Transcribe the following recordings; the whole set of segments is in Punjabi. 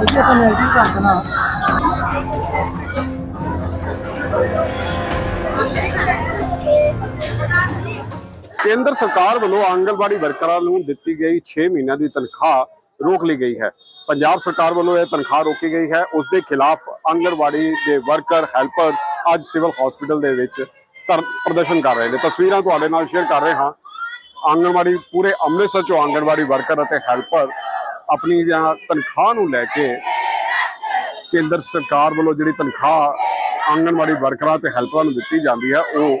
ਇੱਥੇ ਕਮੇਟੀ ਕਰ ਦੇਣਾ ਕੇਂਦਰ ਸਰਕਾਰ ਵੱਲੋਂ ਆਂਗਣਵਾੜੀ ਵਰਕਰਾਂ ਨੂੰ ਦਿੱਤੀ ਗਈ 6 ਮਹੀਨਿਆਂ ਦੀ ਤਨਖਾਹ ਰੋਕ ਲਈ ਗਈ ਹੈ। ਪੰਜਾਬ ਸਰਕਾਰ ਵੱਲੋਂ ਇਹ ਤਨਖਾਹ ਰੋਕੀ ਗਈ ਹੈ। ਉਸ ਦੇ ਖਿਲਾਫ ਆਂਗਣਵਾੜੀ ਦੇ ਵਰਕਰ, ਹੈਲਪਰ ਅੱਜ ਸਿਵਲ ਹਸਪੀਟਲ ਦੇ ਵਿੱਚ ਧਰ- ਪ੍ਰਦਰਸ਼ਨ ਕਰ ਰਹੇ ਨੇ। ਤਸਵੀਰਾਂ ਤੁਹਾਡੇ ਨਾਲ ਸ਼ੇਅਰ ਕਰ ਰਹੇ ਹਾਂ। ਆਂਗਣਵਾੜੀ ਪੂਰੇ ਅੰਮ੍ਰਿਤਸਰ ਚੋਂ ਆਂਗਣਵਾੜੀ ਵਰਕਰ ਅਤੇ ਹੈਲਪਰ ਆਪਣੀ ਤਨਖਾਹ ਨੂੰ ਲੈ ਕੇ ਕੇਂਦਰ ਸਰਕਾਰ ਵੱਲੋਂ ਜਿਹੜੀ ਤਨਖਾਹ ਆਂਗਣਵਾੜੀ ਵਰਕਰਾਂ ਤੇ ਹੈਲਪਰਾਂ ਨੂੰ ਦਿੱਤੀ ਜਾਂਦੀ ਹੈ, ਉਹ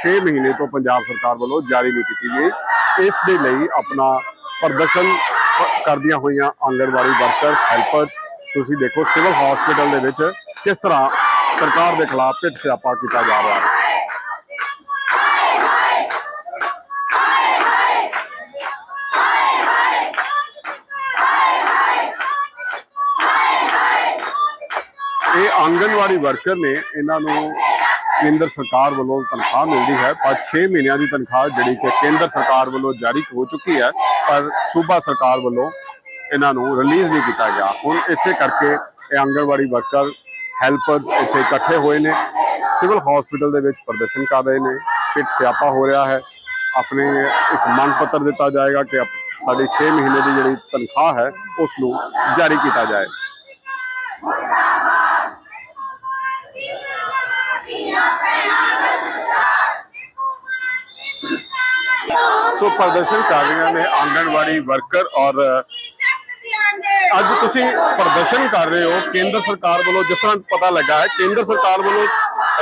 6 ਮਹੀਨੇ ਤੋਂ ਪੰਜਾਬ ਸਰਕਾਰ ਵੱਲੋਂ ਜਾਰੀ ਨਹੀਂ ਕੀਤੀ ਗਈ। ਇਸ ਦੇ ਲਈ ਆਪਣਾ ਪ੍ਰਦਰਸ਼ਨ ਕਰਦੀਆਂ ਹੋਈਆਂ ਆਂਗਣਵਾੜੀ ਵਰਕਰ, ਹੈਲਪਰਸ, ਤੁਸੀਂ ਦੇਖੋ ਸਿਵਲ ਹਸਪੀਟਲ ਦੇ ਵਿੱਚ ਕਿਸ ਤਰ੍ਹਾਂ ਸਰਕਾਰ ਦੇ ਖਿਲਾਫ ਪਿੱਟ ਸਿਆਪਾ ਕੀਤਾ ਜਾ ਰਿਹਾ ਹੈ। ਇਹ ਆਂਗਣਵਾੜੀ ਵਰਕਰ ਨੇ ਇਹਨਾਂ ਨੂੰ ਕੇਂਦਰ ਸਰਕਾਰ ਵੱਲੋਂ ਤਨਖਾਹ ਮਿਲਦੀ ਹੈ, ਪਰ 6 ਮਹੀਨਿਆਂ ਦੀ ਤਨਖਾਹ ਜਿਹੜੀ ਕਿ ਕੇਂਦਰ ਸਰਕਾਰ ਵੱਲੋਂ ਜਾਰੀ ਹੋ ਚੁੱਕੀ ਹੈ, ਪਰ ਸੂਬਾ ਸਰਕਾਰ ਵੱਲੋਂ ਇਹਨਾਂ ਨੂੰ ਰਿਲੀਜ਼ ਨਹੀਂ ਕੀਤਾ ਗਿਆ। ਹੁਣ ਇਸੇ ਕਰਕੇ ਇਹ ਆਂਗਣਵਾੜੀ ਵਰਕਰ ਹੈਲਪਰਸ ਇੱਥੇ ਇਕੱਠੇ ਹੋਏ ਨੇ, ਸਿਵਲ ਹਸਪੀਟਲ ਦੇ ਵਿੱਚ ਪ੍ਰਦਰਸ਼ਨ ਕਰ ਰਹੇ ਨੇ ਪਿੱਟ ਸਿਆਪਾ ਹੋ ਰਿਹਾ ਹੈ। ਆਪਣੇ ਇੱਕ ਮੰਗ ਪੱਤਰ ਦਿੱਤਾ ਜਾਏਗਾ ਕਿ ਅਪ- ਸਾਡੀ 6 ਮਹੀਨੇ ਦੀ ਜਿਹੜੀ ਤਨਖਾਹ ਹੈ, ਉਸ ਨੂੰ ਜਾਰੀ ਕੀਤਾ ਜਾਏ। ਸੋ ਪ੍ਰਦਰਸ਼ਨ ਕਰ ਰਹੀਆਂ ਨੇ ਆਂਗਣਵਾੜੀ ਵਰਕਰ ਔਰ ਅੱਜ ਤੁਸੀਂ ਪ੍ਰਦਰਸ਼ਨ ਕਰ ਰਹੇ ਹੋ। ਕੇਂਦਰ ਸਰਕਾਰ ਵੱਲੋਂ ਜਿਸ ਤਰ੍ਹਾਂ ਪਤਾ ਲੱਗਾ ਹੈ, ਕੇਂਦਰ ਸਰਕਾਰ ਵੱਲੋਂ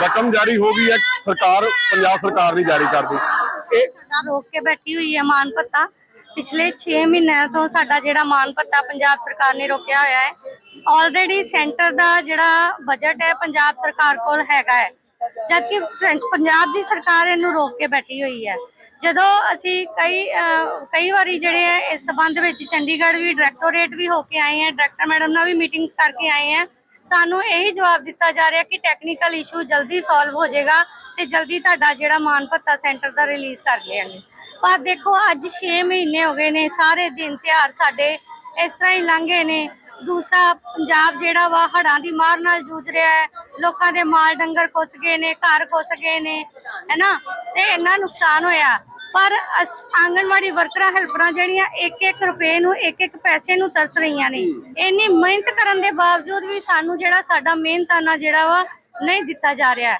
ਰਕਮ ਜਾਰੀ ਹੋ ਗਈ ਹੈ, ਸਰਕਾਰ, ਪੰਜਾਬ ਸਰਕਾਰ ਨਹੀਂ ਜਾਰੀ ਕਰਦੀ। ਇਹ ਸਾਡਾ ਰੋਕ ਕੇ ਬੈਠੀ ਹੋਈ ਹੈ ਮਾਨ ਭੱਤਾ ਪਿਛਲੇ 6 ਮਹੀਨਿਆਂ ਤੋਂ ਸਾਡਾ ਜਿਹੜਾ ਮਾਨ ਭੱਤਾ ਪੰਜਾਬ ਸਰਕਾਰ ਨੇ ਰੋਕਿਆ ਹੋਇਆ ਹੈ ਆਲਰੇਡੀ ਸੈਂਟਰ ਦਾ ਜਿਹੜਾ ਬਜਟ ਹੈ ਪੰਜਾਬ ਸਰਕਾਰ ਕੋਲ ਹੈਗਾ ਹੈ। ਜਦਕਿ ਪੰਜਾਬ ਦੀ ਸਰਕਾਰ ਇਹਨੂੰ ਰੋਕ ਕੇ ਬੈਠੀ ਹੋਈ ਹੈ। ਜਦੋਂ ਅਸੀਂ ਕਈ ਕਈ ਵਾਰੀ ਜਿਹੜੇ ਹੈ ਇਸ ਸਬੰਧ ਵਿੱਚ ਚੰਡੀਗੜ੍ਹ ਵੀ ਡਾਇਰੈਕਟੋਰੇਟ ਵੀ ਹੋ ਕੇ ਆਏ ਹਾਂ ਡਾਇਰੈਕਟਰ ਮੈਡਮ ਨਾਲ ਵੀ ਮੀਟਿੰਗਸ ਕਰਕੇ ਆਏ ਹਾਂ ਸਾਨੂੰ ਇਹੀ ਜਵਾਬ ਦਿੱਤਾ ਜਾ ਰਿਹਾ ਕਿ ਟੈਕਨੀਕਲ ਇਸ਼ੂ ਜਲਦੀ ਸੋਲਵ ਹੋ ਜਾਏਗਾ ਤੇ ਜਲਦੀ ਤੁਹਾਡਾ ਜਿਹੜਾ ਮਾਨ ਭੱਤਾ ਸੈਂਟਰ ਦਾ ਰਿਲੀਜ਼ ਕਰ ਦਿਆਂਗੇ ਪਰ ਦੇਖੋ, ਅੱਜ 6 ਮਹੀਨੇ ਹੋ ਗਏ ਨੇ, ਸਾਰੇ ਦਿਨ ਤਿਉਹਾਰ ਸਾਡੇ ਇਸ ਤਰ੍ਹਾਂ ਹੀ ਲੰਘੇ ਨੇ। ਦੂਸਰਾ, ਪੰਜਾਬ ਜਿਹੜਾ ਵਾ ਹੜਾਂ ਦੀ ਮਾਰ ਨਾਲ ਜੂਝ ਰਿਹਾ ਹੈ, ਲੋਕਾਂ ਦੇ ਮਾਲ ਡੰਗਰ ਖੁੱਸ ਗਏ ਨੇ, ਘਰ ਖੁੱਸ ਗਏ ਨੇ ਹੈਨਾ ਤੇ ਇੰਨਾ ਨੁਕਸਾਨ ਹੋਇਆ। ਪਰ ਆਂਗਣਵਾੜੀ ਵਰਕਰਾਂ ਹੈਲਪਰਾਂ ਜਿਹੜੀਆਂ ਇੱਕ ਇੱਕ ਰੁਪਏ ਨੂੰ ਇੱਕ ਇੱਕ ਪੈਸੇ ਨੂੰ ਤਰਸ ਰਹੀਆਂ ਨੇ। ਇੰਨੀ ਮਿਹਨਤ ਕਰਨ ਦੇ ਬਾਵਜੂਦ ਵੀ ਸਾਨੂੰ ਜਿਹੜਾ ਸਾਡਾ ਮਿਹਨਤਾਨਾ ਜਿਹੜਾ ਵਾ ਨਹੀਂ ਦਿੱਤਾ ਜਾ ਰਿਹਾ।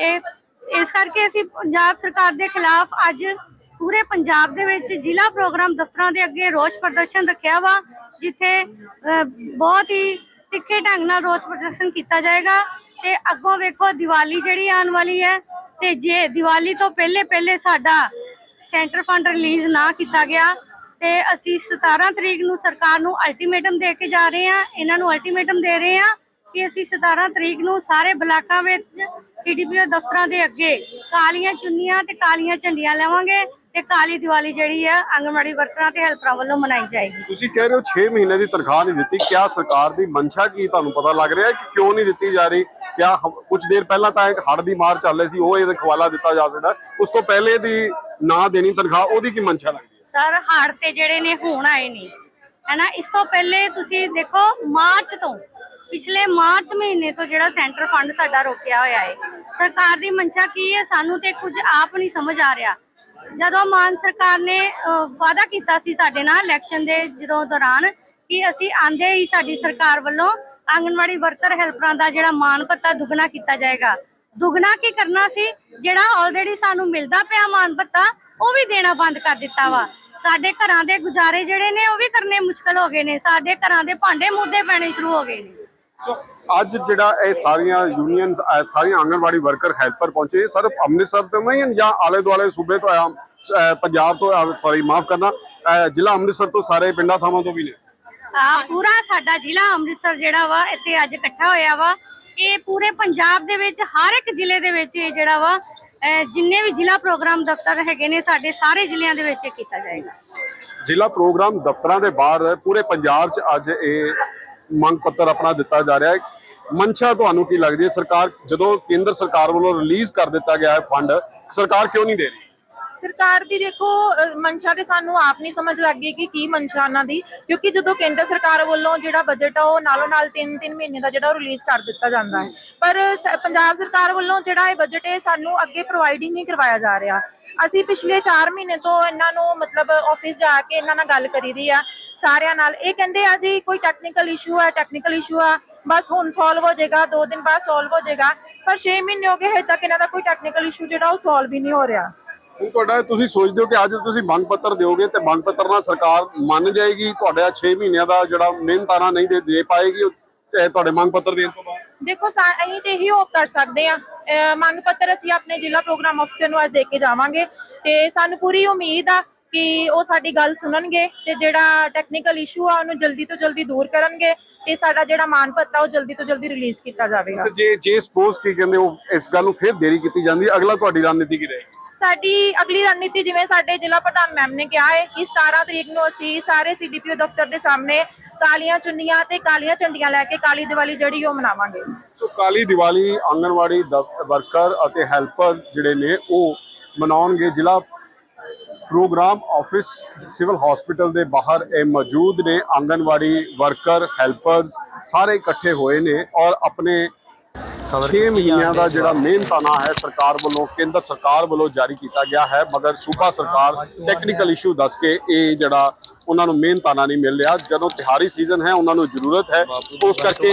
ਇਹ ਇਸ ਕਰਕੇ ਅਸੀਂ ਪੰਜਾਬ ਸਰਕਾਰ ਦੇ ਖਿਲਾਫ ਅੱਜ ਪੂਰੇ ਪੰਜਾਬ ਦੇ ਵਿੱਚ ਜ਼ਿਲ੍ਹਾ ਪ੍ਰੋਗਰਾਮ ਦਫ਼ਤਰਾਂ ਦੇ ਅੱਗੇ ਰੋਸ ਪ੍ਰਦਰਸ਼ਨ ਰੱਖਿਆ ਵਾ ਜਿੱਥੇ ਬਹੁਤ ਹੀ ਤਿੱਖੇ ਢੰਗ ਨਾਲ ਰੋਸ ਪ੍ਰਦਰਸ਼ਨ ਕੀਤਾ ਜਾਏਗਾ। ਤੇ ਅੱਗੋਂ ਵੇਖੋ ਦੀਵਾਲੀ ਜਿਹੜੀ ਆਉਣ ਵਾਲੀ ਹੈ ਤੇ ਜੇ ਦੀਵਾਲੀ ਤੋਂ ਪਹਿਲੇ ਪਹਿਲੇ ਸਾਡਾ ਸੈਂਟਰ ਫੰਡ ਰਿਲੀਜ਼ ਨਾ ਕੀਤਾ ਗਿਆ ਤੇ ਅਸੀਂ 17 ਤਰੀਕ ਨੂੰ ਸਰਕਾਰ ਨੂੰ ਅਲਟੀਮੇਟਮ ਦੇ ਕੇ ਜਾ ਰਹੇ ਹਾਂ, ਇਹਨਾਂ ਨੂੰ ਅਲਟੀਮੇਟਮ ਦੇ ਰਹੇ ਹਾਂ ਕਿ ਅਸੀਂ 17 ਤਰੀਕ ਨੂੰ ਸਾਰੇ ਬਲਾਕਾਂ ਵਿੱਚ ਸੀਡੀਪੀਓ ਦਫ਼ਤਰਾਂ ਦੇ ਅੱਗੇ ਕਾਲੀਆਂ ਚੁੰਨੀਆਂ ਤੇ ਕਾਲੀਆਂ ਝੰਡੀਆਂ ਲਾਵਾਂਗੇ ਤੇ ਕਾਲੀ ਦੀਵਾਲੀ ਜਿਹੜੀ ਆ ਆਂਗਣਵਾੜੀ ਵਰਕਰਾਂ ਤੇ ਹੈਲਪਰਾਂ ਵੱਲੋਂ ਮਨਾਈ ਜਾਏਗੀ। ਤੁਸੀਂ ਕਹਿ ਰਹੇ ਹੋ 6 ਮਹੀਨੇ ਦੀ ਤਨਖਾਹ ਨਹੀਂ ਦਿੱਤੀ, ਕਿਆ ਸਰਕਾਰ ਦੀ ਮਨਸ਼ਾ ਕੀ ਤੁਹਾਨੂੰ ਪਤਾ ਲੱਗ ਰਿਹਾ ਕਿ ਕਿਉਂ ਨਹੀਂ ਦਿੱਤੀ ਜਾ ਰਹੀ? ਕਿਆ ਕੁਝ ਦੇਰ ਪਹਿਲਾਂ ਤਾਂ ਇੱਕ ਹੜ ਦੀ ਮਾਰ ਚੱਲ ਰਹੀ ਸੀ, ਉਹ ਇਹਦਾ ਖਵਾਲਾ ਦਿੱਤਾ ਜਾ ਸਕਦਾ। ਉਸ ਤੋਂ ਪਹਿਲੇ ਦੀ ਨਾ ਦੇਣੀ ਤਨਖਾਹ ਉਹਦੀ ਕੀ ਮਨਸ਼ਾ ਲੱਗਦੀ ਹੈ? ਸਰ ਹੜ ਤੇ ਜਿਹੜੇ ਨੇ ਹੁਣ ਆਏ ਨੇ ਹੈਨਾ ਇਸ ਤੋਂ ਪਹਿਲੇ ਤੁਸੀਂ ਦੇਖੋ ਮਾਰਚ ਤੋਂ ਪਿਛਲੇ ਮਾਰਚ ਮਹੀਨੇ ਤੋਂ ਜਿਹੜਾ ਸੈਂਟਰ ਫੰਡ ਸਾਡਾ ਰੋਕਿਆ ਹੋਇਆ ਹੈ ਸਰਕਾਰ ਦੀ ਮਨਸ਼ਾ ਕੀ ਹੈ? ਸਾਨੂੰ ਤੇ ਕੁਝ ਆਪ ਨਹੀਂ ਸਮਝ ਆ ਰਿਹਾ। ਜਦੋਂ ਮਾਨ ਸਰਕਾਰ ਨੇ ਅਹ, ਵਾਅਦਾ ਕੀਤਾ ਸੀ ਸਾਡੇ ਨਾਲ ਇਲੈਕਸ਼ਨ ਦੇ ਜਦੋਂ ਦੌਰਾਨ ਕਿ ਅਸੀਂ ਆਂਦੇ ਹੀ ਸਾਡੀ ਸਰਕਾਰ ਵੱਲੋਂ ਆਂਗਨਵਾੜੀ ਵਰਕਰ ਹੈਲਪਰਾਂ ਦਾ ਜਿਹੜਾ ਮਾਨ ਭੱਤਾ ਦੁੱਗਣਾ ਕੀਤਾ ਜਾਏਗਾ ਦੁੱਗਣਾ ਕੀ ਕਰਨਾ ਸੀ? ਜਿਹੜਾ ਆਲਰੇਡੀ ਸਾਨੂੰ ਮਿਲਦਾ ਪਿਆ ਮਾਨ ਭੱਤਾ ਉਹ ਵੀ ਦੇਣਾ ਬੰਦ ਕਰ ਦਿੱਤਾ ਵਾ। ਸਾਡੇ ਘਰਾਂ ਦੇ ਗੁਜ਼ਾਰੇ ਜਿਹੜੇ ਨੇ ਉਹ ਵੀ ਕਰਨੇ ਮੁਸ਼ਕਲ ਹੋ ਗਏ ਨੇ। ਸਾਡੇ ਘਰਾਂ ਦੇ ਭਾਂਡੇ ਮੁੱਦੇ ਪੈਣੇ ਸ਼ੁਰੂ ਹੋ ਗਏ ਨੇ। ਸੋ ਅੱਜ ਜਿਹੜਾ ਇਹ ਸਾਰੀਆਂ ਯੂਨੀਅਨਸ ਸਾਰੀਆਂ ਆਂਗਣਵਾੜੀ ਵਰਕਰ ਹੈਲਪਰ ਪਹੁੰਚੇ ਇਹ ਸਿਰਫ ਅੰਮ੍ਰਿਤਸਰ ਤੋਂ ਨਹੀਂ ਜਾਂ ਆਲੇ ਦੁਆਲੇ ਸੂਬੇ ਤੋਂ ਆਇਆ, ਪੰਜਾਬ ਤੋਂ ਸੌਰੀ ਮਾਫ ਕਰਨਾ ਜ਼ਿਲ੍ਹਾ ਅੰਮ੍ਰਿਤਸਰ ਤੋਂ ਸਾਰੇ ਪਿੰਡਾਂ ਥਾਵਾਂ ਤੋਂ ਵੀ ਨੇ। ਆ ਪੂਰਾ ਸਾਡਾ ਜ਼ਿਲ੍ਹਾ ਅੰਮ੍ਰਿਤਸਰ ਜਿਹੜਾ ਵਾ ਇੱਥੇ ਅੱਜ ਇਕੱਠਾ ਹੋਇਆ ਵਾ। ਇਹ ਪੂਰੇ ਪੰਜਾਬ ਦੇ ਵਿੱਚ, ਹਰ ਇੱਕ ਜ਼ਿਲ੍ਹੇ ਦੇ ਵਿੱਚ ਇਹ ਜਿਹੜਾ ਵਾ ਜਿੰਨੇ ਵੀ ਜ਼ਿਲ੍ਹਾ ਪ੍ਰੋਗਰਾਮ ਦਫ਼ਤਰ ਹੈਗੇ ਨੇ, ਸਾਡੇ ਸਾਰੇ ਜ਼ਿਲ੍ਹਿਆਂ ਦੇ ਵਿੱਚ ਇਹ ਕੀਤਾ ਜਾਏਗਾ। ਜ਼ਿਲ੍ਹਾ ਪ੍ਰੋਗਰਾਮ ਦਫ਼ਤਰਾਂ ਦੇ ਬਾਹਰ, ਪੂਰੇ ਪੰਜਾਬ 'ਚ ਅੱਜ ਇਹ ਮੰਗ ਪੱਤਰ ਆਪਣਾ ਦਿੱਤਾ ਜਾ ਰਿਹਾ ਹੈ। ਮਨਸ਼ਾ, ਤੁਹਾਨੂੰ ਕੀ ਲੱਗਦੀ ਹੈ? ਸਰਕਾਰ, ਜਦੋਂ ਕੇਂਦਰ ਸਰਕਾਰ ਵੱਲੋਂ ਰਿਲੀਜ਼ ਕਰ ਦਿੱਤਾ ਗਿਆ ਹੈ ਫੰਡ, ਸਰਕਾਰ ਕਿਉਂ ਨਹੀਂ ਦੇ ਰਹੀ? ਸਰਕਾਰ ਦੀ ਦੇਖੋ ਅਹ, ਮਨਸ਼ਾ ਤੇ ਸਾਨੂੰ ਆਪ ਨਹੀਂ ਸਮਝ ਲੱਗ ਗਈ ਕਿ ਕੀ ਮਨਸ਼ਾ ਉਹਨਾਂ ਦੀ ਕਿਉਂਕਿ ਜਦੋਂ ਕੇਂਦਰ ਸਰਕਾਰ ਵੱਲੋਂ ਜਿਹੜਾ ਬਜਟ ਆ ਉਹ ਨਾਲੋਂ ਨਾਲ 3-3 ਮਹੀਨੇ ਦਾ ਜਿਹੜਾ ਉਹ ਰਿਲੀਜ਼ ਕਰ ਦਿੱਤਾ ਜਾਂਦਾ ਹੈ। ਪਰ ਪੰਜਾਬ ਸਰਕਾਰ ਵੱਲੋਂ ਜਿਹੜਾ ਇਹ ਬਜਟ ਹੈ ਸਾਨੂੰ ਅੱਗੇ ਪ੍ਰੋਵਾਈਡ ਹੀ ਨਹੀਂ ਕਰਵਾਇਆ ਜਾ ਰਿਹਾ। ਅਸੀਂ ਪਿਛਲੇ 4 ਮਹੀਨੇ ਤੋਂ ਇਹਨਾਂ ਨੂੰ ਮਤਲਬ ਆਫਿਸ ਜਾ ਕੇ ਇਹਨਾਂ ਨਾਲ ਗੱਲ ਕਰੀ ਦੀ ਆ ਸਾਰਿਆਂ ਨਾਲ। ਇਹ ਕਹਿੰਦੇ ਆ ਜੀ ਕੋਈ ਟੈਕਨੀਕਲ ਇਸ਼ੂ ਹੈ ਟੈਕਨੀਕਲ ਇਸ਼ੂ ਆ ਬਸ ਹੁਣ ਸੋਲਵ ਹੋ ਜਾਏਗਾ 2 ਦਿਨ ਬਾਅਦ ਸੋਲਵ ਹੋ ਜਾਏਗਾ। ਪਰ 6 ਮਹੀਨੇ ਹੋ ਗਏ ਹਜੇ ਤੱਕ ਇਹਨਾਂ ਦਾ ਕੋਈ ਟੈਕਨੀਕਲ ਇਸ਼ੂ ਜਿਹੜਾ ਉਹ ਸੋਲਵ ਹੀ ਨਹੀਂ ਹੋ ਰਿਹਾ। ਹੁਣ ਤੁਹਾਡਾ ਤੁਸੀਂ ਸੋਚਦੇ ਹੋ ਕਿ ਅੱਜ ਤੁਸੀਂ ਮੰਗ ਪੱਤਰ ਦਿਓਗੇ ਤੇ ਮੰਗ ਪੱਤਰ ਨਾਲ ਸਰਕਾਰ ਮੰਨ ਜਾਏਗੀ ਤੁਹਾਡਾ 6 ਮਹੀਨਿਆਂ ਦਾ ਜਿਹੜਾ ਮਿਹਨਤਾਨਾ ਨਹੀਂ ਦੇ ਦੇ ਪਾਏਗੀ ਇਹ ਤੁਹਾਡੇ ਮੰਗ ਪੱਤਰ ਦੇਣ ਤੋਂ ਬਾਅਦ? ਦੇਖੋ ਸਾ- ਅਸੀਂ ਤੇ ਇਹੀ ਹੋਪ ਕਰ ਸਕਦੇ ਆ ਮੰਗ ਪੱਤਰ ਅਸੀਂ ਆਪਣੇ ਜ਼ਿਲ੍ਹਾ ਪ੍ਰੋਗਰਾਮ ਅਫਸਰ ਨੂੰ ਅੱਜ ਦੇ ਕੇ ਜਾਵਾਂਗੇ ਤੇ ਸਾਨੂੰ ਪੂਰੀ ਉਮੀਦ ਆ ਕਿ ਉਹ ਸਾਡੀ ਗੱਲ ਸੁਣਨਗੇ ਤੇ ਜਿਹੜਾ ਟੈਕਨੀਕਲ ਇਸ਼ੂ ਆ ਉਹਨੂੰ ਜਲਦੀ ਤੋਂ ਜਲਦੀ ਦੂਰ ਕਰਨਗੇ ਤੇ ਸਾਡਾ ਜਿਹੜਾ ਮਾਨ ਪੱਤਾ ਉਹ ਜਲਦੀ ਤੋਂ ਜਲਦੀ ਰਿਲੀਜ਼ ਕੀਤਾ ਜਾਵੇਗਾ। ਜੇ ਜੇ ਸਪੋਜ਼ ਕੀ ਕਹਿੰਦੇ ਉਹ ਇਸ ਗੱਲ ਨੂੰ ਫਿਰ ਦੇਰੀ ਕੀਤੀ ਜਾਂਦੀ ਅਗਲਾ ਤੁਹਾਡੀ ਰਣਨੀਤੀ ਕੀ ਰਹੇਗੀ? ਸਾਡੀ ਅਗਲੀ ਰਣਨੀਤੀ ਜਿਵੇਂ ਸਾਡੇ ਜ਼ਿਲ੍ਹਾ ਪ੍ਰਧਾਨ ਮੈਮ ਨੇ ਕਿਹਾ ਹੈ ਕਿ 17 ਤਰੀਕ ਨੂੰ ਅਸੀਂ ਸਾਰੇ ਸੀਡੀਪੀਓ ਦਫ਼ਤਰ ਦੇ ਸਾਹਮਣੇ ਕਾਲੀਆਂ ਚੁੰਨੀਆਂ ਤੇ ਕਾਲੀਆਂ ਝੰਡੀਆਂ ਲੈ ਕੇ ਕਾਲੀ ਦੀਵਾਲੀ ਜਿਹੜੀ ਉਹ ਮਨਾਵਾਂਗੇ। ਸੋ ਕਾਲੀ ਦੀਵਾਲੀ ਆਂਗਣਵਾੜੀ ਵਰਕਰ ਅਤੇ ਹੈਲਪਰ ਜਿਹੜੇ ਨੇ ਉਹ ਮਨਾਉਣਗੇ। ਜ਼ਿਲ੍ਹਾ ਪ੍ਰੋਗਰਾਮ ਆਫਿਸ ਸਿਵਲ ਹਸਪੀਟਲ ਦੇ ਬਾਹਰ ਇਹ ਮੌਜੂਦ ਨੇ। ਆਂਗਨਵਾੜੀ ਵਰਕਰ, ਹੈਲਪਰਸ ਸਾਰੇ ਇਕੱਠੇ ਹੋਏ ਨੇ ਔਰ ਆਪਣੇ 6 ਮਹੀਨਿਆਂ ਦਾ ਜਿਹੜਾ ਮਿਹਨਤਾਨਾ ਹੈ ਸਰਕਾਰ ਵੱਲੋਂ ਕੇਂਦਰ ਸਰਕਾਰ ਵੱਲੋਂ ਜਾਰੀ ਕੀਤਾ ਗਿਆ ਹੈ ਮਗਰ ਸੂਬਾ ਸਰਕਾਰ ਟੈਕਨੀਕਲ ਇਸ਼ੂ ਦੱਸ ਕੇ ਇਹ ਜਿਹੜਾ ਉਹਨਾਂ ਨੂੰ ਮਿਹਨਤਾਨਾ ਨਹੀਂ ਮਿਲ ਰਿਹਾ। ਜਦੋਂ ਤਿਹਾਰੀ ਸੀਜ਼ਨ ਹੈ ਉਹਨਾਂ ਨੂੰ ਜ਼ਰੂਰਤ ਹੈ। ਉਸ ਕਰਕੇ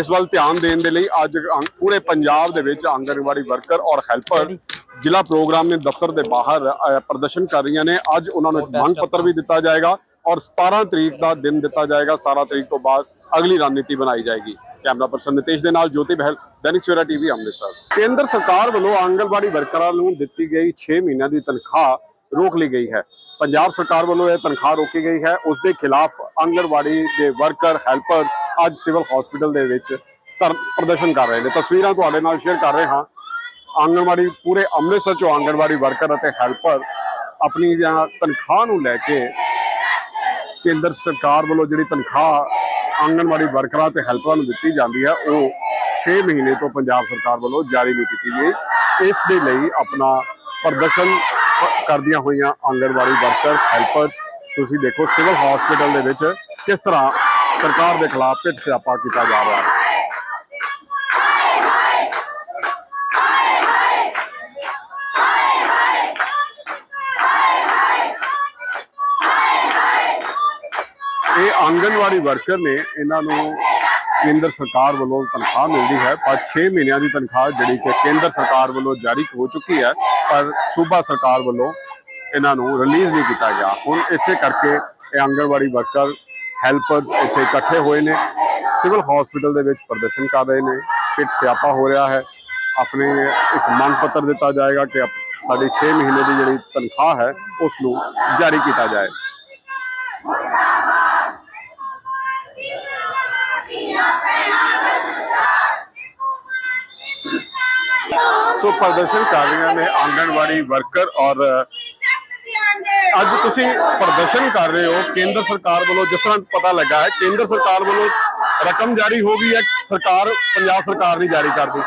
ਇਸ ਵੱਲ ਧਿਆਨ ਦੇਣ ਦੇ ਲਈ ਅੱਜ ਪੂਰੇ ਪੰਜਾਬ ਦੇ ਵਿੱਚ ਆਂਗਣਵਾੜੀ ਵਰਕਰ ਔਰ ਹੈਲਪਰ ਜ਼ਿਲ੍ਹਾ ਪ੍ਰੋਗਰਾਮ ਦੇ ਦਫ਼ਤਰ ਦੇ ਬਾਹਰ ਪ੍ਰਦਰਸ਼ਨ ਕਰ ਰਹੀਆਂ ਨੇ। ਅੱਜ ਉਹਨਾਂ ਨੂੰ ਮੰਗ ਪੱਤਰ ਵੀ ਦਿੱਤਾ ਜਾਏਗਾ ਔਰ 17 ਤਰੀਕ ਦਾ ਦਿਨ ਦਿੱਤਾ ਜਾਏਗਾ। 17 ਤਰੀਕ ਤੋਂ ਬਾਅਦ ਅਗਲੀ ਰਣਨੀਤੀ ਬਣਾਈ ਜਾਏਗੀ। ਕੈਮਰਾ ਪਰਸਨ ਨਿਤੇਸ਼ ਦੇ ਨਾਲ ਜੋਤੀ ਬਹਿਲ, ਦੈਨਿਕ ਸਵੇਰਾ ਟੀਵੀ, ਅੰਮ੍ਰਿਤਸਰ। ਕੇਂਦਰ ਸਰਕਾਰ ਵੱਲੋਂ ਆਂਗਣਵਾੜੀ ਵਰਕਰਾਂ ਨੂੰ ਦਿੱਤੀ ਗਈ 6 ਮਹੀਨਿਆਂ ਦੀ ਤਨਖਾਹ ਰੋਕ ਲਈ ਗਈ ਹੈ। ਪੰਜਾਬ ਸਰਕਾਰ ਵੱਲੋਂ ਇਹ ਤਨਖਾਹ ਰੋਕੀ ਗਈ ਹੈ। ਉਸ ਦੇ ਖਿਲਾਫ ਆਂਗਣਵਾੜੀ ਦੇ ਵਰਕਰ, ਹੈਲਪਰ ਅੱਜ ਸਿਵਲ ਹਸਪੀਟਲ ਦੇ ਵਿੱਚ ਧਰ, ਪ੍ਰਦਰਸ਼ਨ ਕਰ ਰਹੇ ਨੇ। ਤਸਵੀਰਾਂ ਤੁਹਾਡੇ ਨਾਲ ਸ਼ੇਅਰ ਕਰ ਰਹੇ ਹਾਂ। ਆਂਗਣਵਾੜੀ ਪੂਰੇ ਅੰਮ੍ਰਿਤਸਰ ਚੋਂ ਆਂਗਣਵਾੜੀ ਵਰਕਰ ਅਤੇ ਹੈਲਪਰ ਆਪਣੀ ਤਨਖਾਹ ਨੂੰ ਲੈ ਕੇ ਕੇਂਦਰ ਸਰਕਾਰ ਵੱਲੋਂ ਜਿਹੜੀ ਤਨਖਾਹ ਆਂਗਣਵਾੜੀ ਵਰਕਰਾਂ ਤੇ ਹੈਲਪਰਾਂ ਨੂੰ ਦਿੱਤੀ ਜਾਂਦੀ ਹੈ। ਉਹ 6 ਮਹੀਨੇ ਤੋਂ ਪੰਜਾਬ ਸਰਕਾਰ ਵੱਲੋਂ ਜਾਰੀ ਨਹੀਂ ਕੀਤੀ ਗਈ। ਇਸ ਦੇ ਲਈ ਆਪਣਾ ਪ੍ਰਦਰਸ਼ਨ ਕਰਦੀਆਂ ਹੋਈਆਂ ਆਂਗਣਵਾੜੀ ਵਰਕਰ, ਹੈਲਪਰਸ, ਤੁਸੀਂ ਦੇਖੋ ਸਿਵਲ ਹਸਪੀਟਲ ਦੇ ਵਿੱਚ ਕਿਸ ਤਰ੍ਹਾਂ ਸਰਕਾਰ ਦੇ ਖਿਲਾਫ ਪਿੱਟ ਸਿਆਪਾ ਕੀਤਾ ਜਾ ਰਿਹਾ ਹੈ। ਇਹ ਆਂਗਣਵਾੜੀ ਵਰਕਰ ਨੇ ਇਹਨਾਂ ਨੂੰ ਕੇਂਦਰ ਸਰਕਾਰ ਵੱਲੋਂ ਤਨਖਾਹ ਮਿਲਦੀ ਹੈ, ਪਰ 6 ਮਹੀਨਿਆਂ ਦੀ ਤਨਖਾਹ ਜਿਹੜੀ ਕਿ ਕੇਂਦਰ ਸਰਕਾਰ ਵੱਲੋਂ ਜਾਰੀ ਹੋ ਚੁੱਕੀ ਹੈ, ਪਰ ਸੂਬਾ ਸਰਕਾਰ ਵੱਲੋਂ ਇਹਨਾਂ ਨੂੰ ਰਿਲੀਜ਼ ਨਹੀਂ ਕੀਤਾ ਗਿਆ। ਹੁਣ ਇਸੇ ਕਰਕੇ ਇਹ ਆਂਗਣਵਾੜੀ ਵਰਕਰ ਹੈਲਪਰਸ ਇੱਥੇ ਇਕੱਠੇ ਹੋਏ ਨੇ, ਸਿਵਲ ਹਸਪੀਟਲ ਦੇ ਵਿੱਚ ਪ੍ਰਦਰਸ਼ਨ ਕਰ ਰਹੇ ਨੇ ਪਿੱਟ ਸਿਆਪਾ ਹੋ ਰਿਹਾ ਹੈ। ਆਪਣੇ ਇੱਕ ਮੰਗ ਪੱਤਰ ਦਿੱਤਾ ਜਾਏਗਾ ਕਿ ਅਪ- ਸਾਡੀ 6 ਮਹੀਨੇ ਦੀ ਜਿਹੜੀ ਤਨਖਾਹ ਹੈ ਉਸ ਨੂੰ ਜਾਰੀ ਕੀਤਾ ਜਾਏ। ਸੋ ਪ੍ਰਦਰਸ਼ਨ ਕਰ ਰਹੀਆਂ ਨੇ ਆਂਗਣਵਾੜੀ ਵਰਕਰ ਔਰ ਅੱਜ ਤੁਸੀਂ ਪ੍ਰਦਰਸ਼ਨ ਕਰ ਰਹੇ ਹੋ। ਕੇਂਦਰ ਸਰਕਾਰ ਵੱਲੋਂ ਜਿਸ ਤਰ੍ਹਾਂ ਪਤਾ ਲੱਗਾ ਹੈ, ਕੇਂਦਰ ਸਰਕਾਰ ਵੱਲੋਂ ਰਕਮ ਜਾਰੀ ਹੋ ਗਈ ਹੈ, ਸਰਕਾਰ, ਪੰਜਾਬ ਸਰਕਾਰ ਨਹੀਂ ਜਾਰੀ ਕਰਦੀ।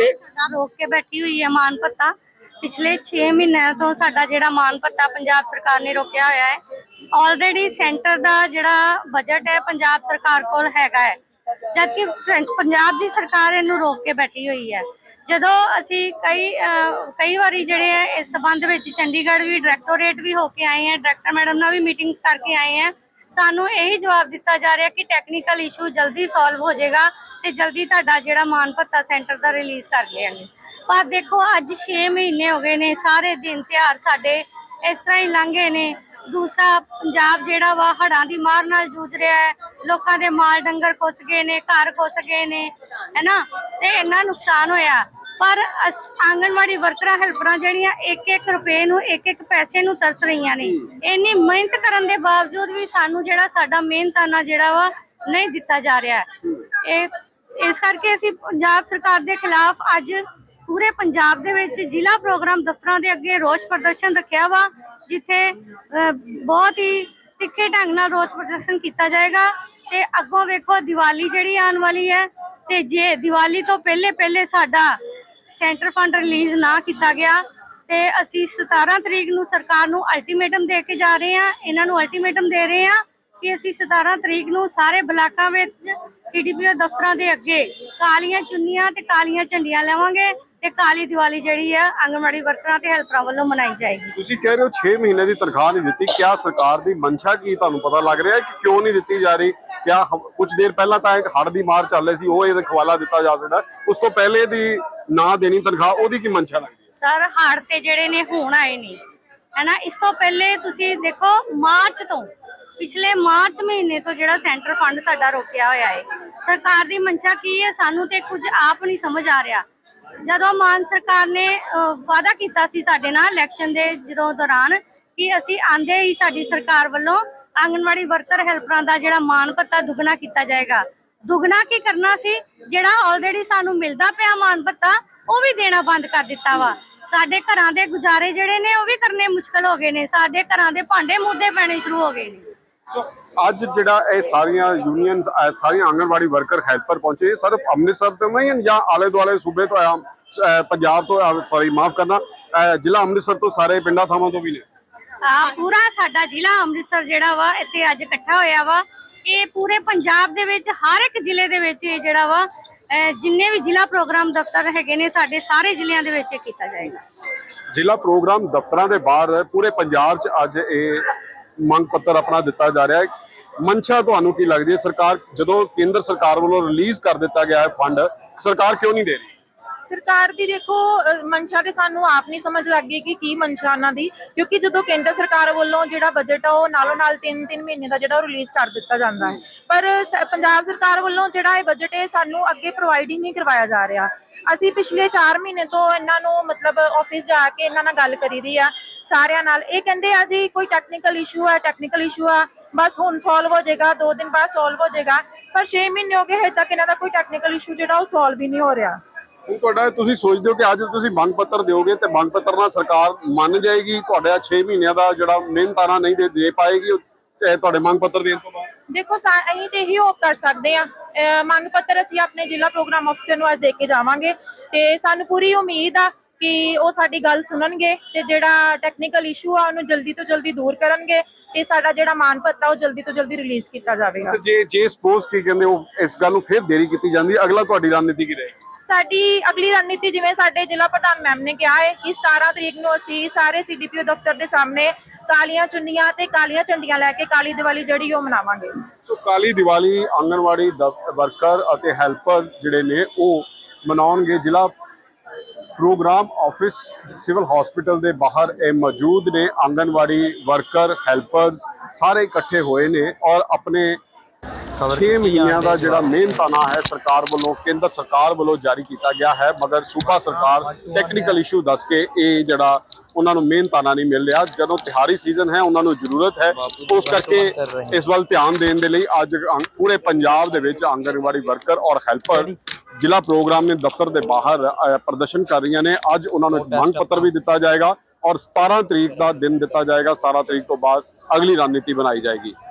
ਇਹ ਸਾਡਾ ਰੋਕ ਕੇ ਬੈਠੀ ਹੋਈ ਹੈ ਮਾਨ ਪੱਤਾ ਪਿਛਲੇ 6 ਮਹੀਨਿਆਂ ਤੋਂ ਸਾਡਾ ਜਿਹੜਾ ਮਾਨ ਪੱਤਾ ਪੰਜਾਬ ਸਰਕਾਰ ਨੇ ਰੋਕਿਆ ਹੋਇਆ ਹੈ ਆਲਰੇਡੀ ਸੈਂਟਰ ਦਾ ਜਿਹੜਾ ਬਜਟ ਹੈ ਪੰਜਾਬ ਸਰਕਾਰ ਕੋਲ ਹੈਗਾ ਹੈ। ਜਦਕਿ ਪੰਜਾਬ ਦੀ ਸਰਕਾਰ ਇਹਨੂੰ ਰੋਕ ਕੇ ਬੈਠੀ ਹੋਈ ਹੈ। ਜਦੋਂ ਅਸੀਂ ਕਈ ਕਈ ਵਾਰੀ ਜਿਹੜੇ ਹੈ ਇਸ ਸਬੰਧ ਵਿੱਚ ਚੰਡੀਗੜ੍ਹ ਵੀ ਡਾਇਰੈਕਟੋਰੇਟ ਵੀ ਹੋ ਕੇ ਆਏ ਹਾਂ ਡਾਇਰੈਕਟਰ ਮੈਡਮ ਨਾਲ ਵੀ ਮੀਟਿੰਗਸ ਕਰਕੇ ਆਏ ਹਾਂ ਸਾਨੂੰ ਇਹੀ ਜਵਾਬ ਦਿੱਤਾ ਜਾ ਰਿਹਾ ਕਿ ਟੈਕਨੀਕਲ ਇਸ਼ੂ ਜਲਦੀ ਸੋਲਵ ਹੋ ਜਾਏਗਾ ਤੇ ਜਲਦੀ ਤੁਹਾਡਾ ਜਿਹੜਾ ਮਾਨ ਭੱਤਾ ਸੈਂਟਰ ਦਾ ਰਿਲੀਜ਼ ਕਰ ਲਿਆਂਗੇ ਪਰ ਦੇਖੋ, ਅੱਜ 6 ਮਹੀਨੇ ਹੋ ਗਏ ਨੇ, ਸਾਰੇ ਦਿਨ ਤਿਉਹਾਰ ਸਾਡੇ ਇਸ ਤਰ੍ਹਾਂ ਹੀ ਲੰਘੇ ਨੇ। ਦੂਸਰਾ, ਪੰਜਾਬ ਜਿਹੜਾ ਵਾ ਹੜਾਂ ਦੀ ਮਾਰ ਨਾਲ ਜੂਝ ਰਿਹਾ ਹੈ, ਲੋਕਾਂ ਦੇ ਮਾਲ ਡੰਗਰ ਖੁੱਸ ਗਏ ਨੇ, ਘਰ ਖੁੱਸ ਗਏ ਨੇ, ਹੈਨਾ? ਤੇ ਇੰਨਾ ਨੁਕਸਾਨ ਹੋਇਆ। ਪਰ ਆਂਗਣਵਾੜੀ ਵਰਕਰਾਂ ਹੈਲਪਰਾਂ ਜਿਹੜੀਆਂ 1-1 ਰੁਪਏ ਨੂੰ 1-1 ਪੈਸੇ ਨੂੰ ਤਰਸ ਰਹੀਆਂ ਨੇ। ਇੰਨੀ ਮਿਹਨਤ ਕਰਨ ਦੇ ਬਾਵਜੂਦ ਵੀ ਸਾਨੂੰ ਜਿਹੜਾ ਸਾਡਾ ਮਿਹਨਤਾਨਾ ਜਿਹੜਾ ਵਾ ਨਹੀਂ ਦਿੱਤਾ ਜਾ ਰਿਹਾ। ਇਹ ਇਸ ਕਰਕੇ ਅਸੀਂ ਪੰਜਾਬ ਸਰਕਾਰ ਦੇ ਖਿਲਾਫ ਅੱਜ ਪੂਰੇ ਪੰਜਾਬ ਦੇ ਵਿੱਚ ਜ਼ਿਲ੍ਹਾ ਪ੍ਰੋਗਰਾਮ ਦਫ਼ਤਰਾਂ ਦੇ ਅੱਗੇ ਰੋਸ ਪ੍ਰਦਰਸ਼ਨ ਰੱਖਿਆ ਵਾ ਜਿੱਥੇ ਬਹੁਤ ਹੀ ਤਿੱਖੇ ਢੰਗ ਨਾਲ ਰੋਸ ਪ੍ਰਦਰਸ਼ਨ ਕੀਤਾ ਜਾਏਗਾ। ਤੇ ਅੱਗੋਂ ਵੇਖੋ ਦੀਵਾਲੀ ਜਿਹੜੀ ਆਉਣ ਵਾਲੀ ਹੈ ਤੇ ਜੇ ਦੀਵਾਲੀ ਤੋਂ ਪਹਿਲੇ ਪਹਿਲੇ ਸਾਡਾ ਸੈਂਟਰ ਫੰਡ ਰਿਲੀਜ਼ ਨਾ ਕੀਤਾ ਗਿਆ ਤੇ ਅਸੀਂ 17 ਤਰੀਕ ਨੂੰ ਸਰਕਾਰ ਨੂੰ ਅਲਟੀਮੇਟਮ ਦੇ ਕੇ ਜਾ ਰਹੇ ਹਾਂ, ਇਹਨਾਂ ਨੂੰ ਅਲਟੀਮੇਟਮ ਦੇ ਰਹੇ ਹਾਂ ਕਿ ਅਸੀਂ 17 ਤਰੀਕ ਨੂੰ ਸਾਰੇ ਬਲਾਕਾਂ ਵਿੱਚ ਸੀਡੀਪੀਓ ਦਫ਼ਤਰਾਂ ਦੇ ਅੱਗੇ ਕਾਲੀਆਂ ਚੁੰਨੀਆਂ ਤੇ ਕਾਲੀਆਂ ਝੰਡੀਆਂ ਲਾਵਾਂਗੇ ਤੇ ਕਾਲੀ ਦੀਵਾਲੀ ਜਿਹੜੀ ਆ, ਆਂਗਣਵਾੜੀ ਵਰਕਰਾਂ ਤੇ ਹੈਲਪਰਾਂ ਵੱਲੋਂ ਮਨਾਈ ਜਾਏਗੀ। ਤੁਸੀਂ ਕਹਿ ਰਹੇ ਹੋ 6 ਮਹੀਨੇ ਦੀ ਤਨਖਾਹ ਨਹੀਂ ਦਿੱਤੀ, ਕਿਆ ਸਰਕਾਰ ਦੀ ਮਨਸ਼ਾ ਕੀ ਤੁਹਾਨੂੰ ਪਤਾ ਲੱਗ ਰਿਹਾ ਕਿ ਕਿਉਂ ਨਹੀਂ ਦਿੱਤੀ ਜਾ ਰਹੀ? ਕਿਆ ਕੁਝ ਦੇਰ ਪਹਿਲਾਂ ਤਾਂ ਇੱਕ ਹੜ ਦੀ ਮਾਰ ਚੱਲ ਰਹੀ ਸੀ, ਉਹ ਇਹਦਾ ਖਵਾਲਾ ਦਿੱਤਾ ਜਾ ਸਕਦਾ। ਉਸ ਤੋਂ ਪਹਿਲੇ ਦੀ ਨਾ ਦੇਣੀ ਤਨਖਾਹ ਉਹਦੀ ਕੀ ਮਨਸ਼ਾ ਲੱਗਦੀ ਹੈ? ਸਰ ਹੜ ਤੇ ਜਿਹੜੇ ਨੇ ਹੁਣ ਆਏ ਨੇ ਹੈਨਾ ਇਸ ਤੋਂ ਪਹਿਲੇ ਤੁਸੀਂ ਦੇਖੋ ਮਾਰਚ ਤੋਂ ਪਿਛਲੇ ਮਾਰਚ ਮਹੀਨੇ ਤੋਂ ਜਿਹੜਾ ਸੈਂਟਰ ਫੰਡ ਸਾਡਾ ਰੋਕਿਆ ਹੋਇਆ ਹੈ ਸਰਕਾਰ ਦੀ ਮਨਸ਼ਾ ਕੀ ਹੈ ਸਾਨੂੰ ਤੇ ਕੁਝ ਆਪ ਨਹੀਂ ਸਮਝ ਆ ਰਿਹਾ ਜਦੋਂ ਮਾਨ ਸਰਕਾਰ ਨੇ ਅਹ, ਵਾਅਦਾ ਕੀਤਾ ਸੀ ਸਾਡੇ ਨਾਲ ਇਲੈਕਸ਼ਨ ਦੇ ਜਦੋਂ ਦੌਰਾਨ ਕਿ ਅਸੀਂ ਆਂਦੇ ਹੀ ਸਾਡੀ ਸਰਕਾਰ ਵੱਲੋਂ ਆਂਗਣਵਾੜੀ ਵਰਕਰ ਹੈਲਪਰਾਂ ਦਾ ਜਿਹੜਾ ਮਾਨ ਭੱਤਾ ਦੁੱਗਣਾ ਕੀਤਾ ਜਾਏਗਾ ਦੁੱਗਣਾ ਕੀ ਕਰਨਾ ਸੀ? ਜਿਹੜਾ ਆਲਰੇਡੀ ਸਾਨੂੰ ਮਿਲਦਾ ਪਿਆ ਮਾਣ ਭੱਤਾ ਉਹ ਵੀ ਦੇਣਾ ਬੰਦ ਕਰ ਦਿੱਤਾ ਵਾ। ਸਾਡੇ ਘਰਾਂ ਦੇ ਗੁਜ਼ਾਰੇ ਜਿਹੜੇ ਨੇ ਉਹ ਵੀ ਕਰਨੇ ਮੁਸ਼ਕਲ ਹੋ ਗਏ ਨੇ। ਸਾਡੇ ਘਰਾਂ ਦੇ ਭਾਂਡੇ ਮੁੱਦੇ ਪੈਣੇ ਸ਼ੁਰੂ ਹੋ ਗਏ ਨੇ। ਸੋ ਅੱਜ ਜਿਹੜਾ ਇਹ ਸਾਰੀਆਂ ਯੂਨੀਅਨਸ ਸਾਰੀਆਂ ਆਂਗਣਵਾੜੀ ਵਰਕਰ ਹੈਲਪਰ ਪਹੁੰਚੇ ਸਿਰਫ ਅੰਮ੍ਰਿਤਸਰ ਤੋਂ ਨਹੀਂ ਜਾਂ ਆਲੇ ਦੁਆਲੇ ਸੂਬੇ ਤੋਂ ਆ ਅਹ ਪੰਜਾਬ ਤੋਂ ਸੌਰੀ ਮਾਫ ਕਰਨਾ ਜ਼ਿਲ੍ਹਾ ਅੰਮ੍ਰਿਤਸਰ ਤੋਂ ਸਾਰੇ ਪਿੰਡਾਂ ਥਾਵਾਂ ਤੋਂ ਵੀ ਨੇ। ਆ ਪੂਰਾ ਸਾਡਾ ਜ਼ਿਲ੍ਹਾ ਅੰਮ੍ਰਿਤਸਰ ਜਿਹੜਾ ਵਾ ਇੱਥੇ ਅੱਜ ਇਕੱਠਾ ਹੋਇਆ ਵਾ। ਇਹ ਪੂਰੇ ਪੰਜਾਬ ਦੇ ਵਿੱਚ, ਹਰ ਇੱਕ ਜ਼ਿਲ੍ਹੇ ਦੇ ਵਿੱਚ ਇਹ ਜਿਹੜਾ ਵਾ ਜਿੰਨੇ ਵੀ ਜ਼ਿਲ੍ਹਾ ਪ੍ਰੋਗਰਾਮ ਦਫ਼ਤਰ ਹੈਗੇ ਨੇ, ਸਾਡੇ ਸਾਰੇ ਜ਼ਿਲ੍ਹਿਆਂ ਦੇ ਵਿੱਚ ਇਹ ਕੀਤਾ ਜਾਏਗਾ। ਜ਼ਿਲ੍ਹਾ ਪ੍ਰੋਗਰਾਮ ਦਫ਼ਤਰਾਂ ਦੇ ਬਾਹਰ ਪੂਰੇ ਪੰਜਾਬ 'ਚ ਅੱਜ ਇਹ ਮੰਗ ਪੱਤਰ ਆਪਣਾ ਦਿੱਤਾ ਜਾ ਰਿਹਾ ਹੈ। ਮਨਸ਼ਾ, ਤੁਹਾਨੂੰ ਕੀ ਲੱਗਦੀ ਹੈ? ਸਰਕਾਰ, ਜਦੋਂ ਕੇਂਦਰ ਸਰਕਾਰ ਵੱਲੋਂ ਰਿਲੀਜ਼ ਕਰ ਦਿੱਤਾ ਗਿਆ ਹੈ ਫੰਡ, ਸਰਕਾਰ ਕਿਉਂ ਨਹੀਂ ਦੇ ਰਹੀ? ਸਰਕਾਰ ਦੀ ਦੇਖੋ ਅਹ, ਮਨਸ਼ਾ ਤੇ ਸਾਨੂੰ ਆਪ ਨਹੀਂ ਸਮਝ ਲੱਗ ਗਈ ਕਿ ਕੀ ਮਨਸ਼ਾ ਉਹਨਾਂ ਦੀ ਕਿਉਂਕਿ ਜਦੋਂ ਕੇਂਦਰ ਸਰਕਾਰ ਵੱਲੋਂ ਜਿਹੜਾ ਬਜਟ ਆ ਉਹ ਨਾਲੋਂ ਨਾਲ 3-3 ਮਹੀਨੇ ਦਾ ਜਿਹੜਾ ਉਹ ਰਿਲੀਜ਼ ਕਰ ਦਿੱਤਾ ਜਾਂਦਾ ਹੈ। ਪਰ ਸ- ਪੰਜਾਬ ਸਰਕਾਰ ਵੱਲੋਂ ਜਿਹੜਾ ਇਹ ਬਜਟ ਹੈ ਸਾਨੂੰ ਅੱਗੇ ਪ੍ਰੋਵਾਈਡ ਹੀ ਨਹੀਂ ਕਰਵਾਇਆ ਜਾ ਰਿਹਾ। ਅਸੀਂ ਪਿਛਲੇ 4 ਮਹੀਨੇ ਤੋਂ ਇਹਨਾਂ ਨੂੰ ਮਤਲਬ ਆਫਿਸ ਜਾ ਕੇ ਇਹਨਾਂ ਨਾਲ ਗੱਲ ਕਰੀ ਦੀ ਆ ਸਾਰਿਆਂ ਨਾਲ। ਇਹ ਕਹਿੰਦੇ ਆ ਜੀ ਕੋਈ ਟੈਕਨੀਕਲ ਇਸ਼ੂ ਹੈ ਟੈਕਨੀਕਲ ਇਸ਼ੂ ਆ ਬਸ ਹੁਣ ਸੋਲਵ ਹੋ ਜਾਏਗਾ 2 ਦਿਨ ਬਾਅਦ ਸੋਲਵ ਹੋ ਜਾਏਗਾ। ਪਰ 6 ਮਹੀਨੇ ਹੋ ਗਏ ਹਜੇ ਤੱਕ ਇਹਨਾਂ ਦਾ ਕੋਈ ਟੈਕਨੀਕਲ ਇਸ਼ੂ ਜਿਹੜਾ ਉਹ ਸੋਲਵ ਹੀ ਨਹੀਂ ਹੋ ਰਿਹਾ। ਹੁਣ ਤੁਹਾਡਾ ਤੁਸੀਂ ਸੋਚਦੇ ਹੋ ਕਿ ਅੱਜ ਤੁਸੀਂ ਮੰਗ ਪੱਤਰ ਦਿਓਗੇ ਤੇ ਮੰਗ ਪੱਤਰ ਨਾਲ ਸਰਕਾਰ ਮੰਨ ਜਾਏਗੀ ਤੁਹਾਡੇ 6 ਮਹੀਨਿਆਂ ਦਾ ਜਿਹੜਾ ਮਿਹਨਤਾਨਾ ਨਹੀਂ ਦੇ ਦੇ ਪਾਏਗੀ ਤੁਹਾਡੇ ਮੰਗ ਪੱਤਰ ਦੇਣ ਤੋਂ ਬਾਅਦ? ਦੇਖੋ ਅਸੀਂ ਤੇ ਇਹੀ ਹੋਪ ਕਰ ਸਕਦੇ ਆ ਮੰਗ ਪੱਤਰ ਅਸੀਂ ਆਪਣੇ ਜ਼ਿਲ੍ਹਾ ਪ੍ਰੋਗਰਾਮ ਅਫਸਰ ਨੂੰ ਅੱਜ ਦੇ ਕੇ ਜਾਵਾਂਗੇ ਤੇ ਸਾਨੂੰ ਪੂਰੀ ਉਮੀਦ ਆ ਕਿ ਉਹ ਸਾਡੀ ਗੱਲ ਸੁਣਨਗੇ ਤੇ ਜਿਹੜਾ ਟੈਕਨੀਕਲ ਇਸ਼ੂ ਆ ਉਹਨੂੰ ਜਲਦੀ ਤੋਂ ਜਲਦੀ ਦੂਰ ਕਰਨਗੇ ਤੇ ਸਾਡਾ ਜਿਹੜਾ ਮਾਨ ਭੱਤਾ ਉਹ ਜਲਦੀ ਤੋਂ ਜਲਦੀ ਰਿਲੀਜ਼ ਕੀਤਾ ਜਾਵੇਗਾ। ਜੇ ਜੇ ਸਪੋਜ਼ ਕੀ ਕਹਿੰਦੇ ਉਹ ਇਸ ਗੱਲ ਨੂੰ ਫਿਰ ਦੇਰੀ ਕੀਤੀ ਜਾਂਦੀ ਹੈ? ਅਗਲਾ ਤੁਹਾਡੀ ਰਣਨੀਤੀ ਕੀ ਰਹੇਗੀ? ਸਾਡੀ ਅਗਲੀ ਰਣਨੀਤੀ ਜਿਵੇਂ ਸਾਡੇ ਜ਼ਿਲ੍ਹਾ ਪ੍ਰਧਾਨ ਮੈਮ ਨੇ ਕਿਹਾ ਹੈ ਕਿ 17 ਤਰੀਕ ਨੂੰ ਅਸੀਂ ਸਾਰੇ ਸੀਡੀਪੀਓ ਦਫ਼ਤਰ ਦੇ ਸਾਹਮਣੇ ਕਾਲੀਆਂ ਚੁੰਨੀਆਂ ਤੇ ਕਾਲੀਆਂ ਝੰਡੀਆਂ ਲੈ ਕੇ ਕਾਲੀ ਦੀਵਾਲੀ ਜਿਹੜੀ ਉਹ ਮਨਾਵਾਂਗੇ। ਸੋ ਕਾਲੀ ਦੀਵਾਲੀ ਆਂਗਣਵਾੜੀ ਵਰਕਰ ਅਤੇ ਹੈਲਪਰ ਜਿਹੜੇ ਨੇ ਉਹ ਮਨਾਉਣਗੇ। ਜ਼ਿਲ੍ਹਾ ਪ੍ਰੋਗਰਾਮ ਆਫਿਸ ਸਿਵਲ ਹਸਪੀਟਲ ਦੇ ਬਾਹਰ ਇਹ ਮੌਜੂਦ ਨੇ। ਆਂਗਨਵਾੜੀ ਵਰਕਰ, ਹੈਲਪਰਸ ਸਾਰੇ ਇਕੱਠੇ ਹੋਏ ਨੇ ਔਰ ਆਪਣੇ 6 ਮਹੀਨਿਆਂ ਦਾ ਜਿਹੜਾ ਮਿਹਨਤਾਨਾ ਹੈ ਸਰਕਾਰ ਵੱਲੋਂ ਕੇਂਦਰ ਸਰਕਾਰ ਵੱਲੋਂ ਜਾਰੀ ਕੀਤਾ ਗਿਆ ਹੈ ਮਗਰ ਸੂਬਾ ਸਰਕਾਰ ਟੈਕਨੀਕਲ ਇਸ਼ੂ ਦੱਸ ਕੇ ਇਹ ਜਿਹੜਾ ਉਹਨਾਂ ਨੂੰ ਮਿਹਨਤਾਨਾ ਨਹੀਂ ਮਿਲ ਰਿਹਾ। ਜਦੋਂ ਤਿਹਾਰੀ ਸੀਜ਼ਨ ਹੈ ਉਹਨਾਂ ਨੂੰ ਜ਼ਰੂਰਤ ਹੈ। ਉਸ ਕਰਕੇ ਇਸ ਵੱਲ ਧਿਆਨ ਦੇਣ ਦੇ ਲਈ ਅੱਜ ਪੂਰੇ ਪੰਜਾਬ ਦੇ ਵਿੱਚ ਆਂਗਣਵਾੜੀ ਵਰਕਰ ਔਰ ਹੈਲਪਰ ਜ਼ਿਲ੍ਹਾ ਪ੍ਰੋਗਰਾਮ ਦੇ ਦਫ਼ਤਰ ਦੇ ਬਾਹਰ ਪ੍ਰਦਰਸ਼ਨ ਕਰ ਰਹੀਆਂ ਨੇ। ਅੱਜ ਉਹਨਾਂ ਨੂੰ ਮੰਗ ਪੱਤਰ ਵੀ ਦਿੱਤਾ ਜਾਏਗਾ ਔਰ 17 ਤਰੀਕ ਦਾ ਦਿਨ ਦਿੱਤਾ ਜਾਏਗਾ। 17 ਤਰੀਕ ਤੋਂ ਬਾਅਦ ਅਗਲੀ ਰਣਨੀਤੀ ਬਣਾਈ ਜਾਏਗੀ।